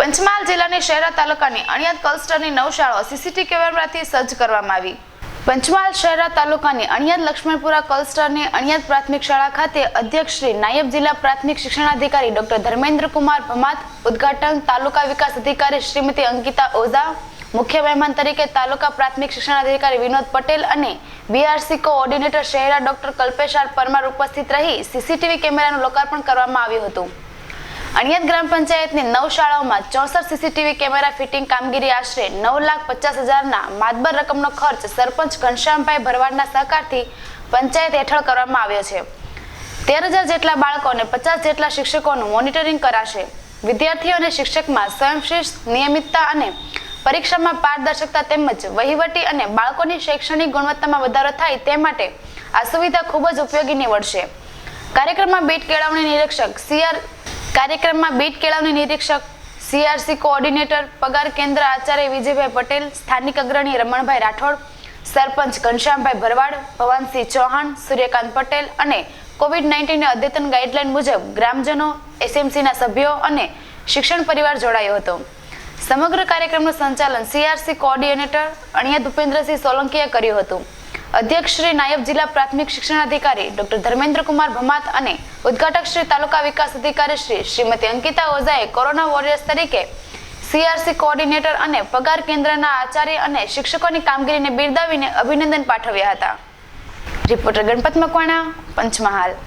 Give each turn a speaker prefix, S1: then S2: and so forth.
S1: પંચમહાલ જિલ્લાની શહેરા તાલુકાની અણિયાદ કલસ્ટરની નવ શાળાઓ સીસીટીવી કેમેરાથી સજ્જ કરવામાં આવી. પંચમહાલ શહેરા તાલુકાની અણિયાદ લક્ષ્મણપુરા કલસ્ટરની અણિયાદ પ્રાથમિક શાળા ખાતે અધ્યક્ષ શ્રી નાયબ જિલ્લા પ્રાથમિક શિક્ષણાધિકારી ડોક્ટર ધર્મેન્દ્ર કુમાર ભમાત, ઉદ્ઘાટન તાલુકા વિકાસ અધિકારી શ્રીમતી અંકિતા ઓઝા, મુખ્ય મહેમાન તરીકે તાલુકા પ્રાથમિક શિક્ષણાધિકારી વિનોદ પટેલ અને BRC coordinator Shahera doctor Kalpesh R Parmar ઉપસ્થિત રહી સીસીટીવી કેમેરાનું લોકાર્પણ કરવામાં આવ્યું હતું. અણિયાદ ગ્રામ પંચાયતની નવ શાળાઓમાં ચોસઠ સીસીટીવી કેમેરા ફિટિંગ કામગીરી આશરે નવ લાખ પચાસ હજારના માતબર રકમનો ખર્ચ સરપંચ ઘનશ્યામભાઈ ભરવાડના સહકારથી પંચાયત હેઠળ કરવામાં આવ્યો છે. તેર હજાર જેટલા બાળકો અને પચાસ જેટલા શિક્ષકોનું મોનિટરિંગ કરાશે. વિદ્યાર્થીઓ અને શિક્ષકમાં સ્વયંશિસ્ત નિયમિતતા અને પરીક્ષામાં પારદર્શકતા તેમજ વહીવટી અને બાળકોની શૈક્ષણિક ગુણવત્તામાં વધારો થાય તે માટે આ સુવિધા ખૂબ જ ઉપયોગી નીવડશે. કાર્યક્રમમાં બીટ કેળવણી નિરીક્ષક સીઆર કાર્યક્રમમાં બીટ કેળવણી નિરીક્ષક સીઆરસી કોઓર્ડિનેટર, પગાર કેન્દ્ર આચાર્ય વિજયભાઈ પટેલ, સ્થાનિક અગ્રણી રમણભાઈ રાઠોડ, સરપંચ ઘનશ્યામભાઈ ભરવાડ, ભવાનસિંહ ચૌહાણ, સૂર્યકાંત પટેલ અને કોવિડ નાઇન્ટીનની અદ્યતન ગાઈડલાઇન મુજબ ગ્રામજનો, એસએમસીના સભ્યો અને શિક્ષણ પરિવાર જોડાયો હતો. સમગ્ર કાર્યક્રમનું સંચાલન સીઆરસી કોઓર્ડિનેટર અણિયા ભૂપેન્દ્રસિંહ સોલંકીએ કર્યું હતું. અધ્યક્ષ શ્રી નાયબ જિલ્લા પ્રાથમિક શિક્ષણ અધિકારી ડોક્ટર ધર્મેન્દ્ર કુમાર ભમાત અને ઉદ્ઘાટક શ્રી તાલુકા વિકાસ અધિકારી શ્રી શ્રીમતી અંકિતા ઓઝાએ કોરોના વોરિયર્સ તરીકે સીઆરસી કોઓર્ડિનેટર અને પગાર કેન્દ્રના આચાર્ય અને શિક્ષકોની કામગીરીને બિરદાવીને અભિનંદન પાઠવ્યા હતા. રિપોર્ટર ગણપત મકવાણા, પંચમહાલ.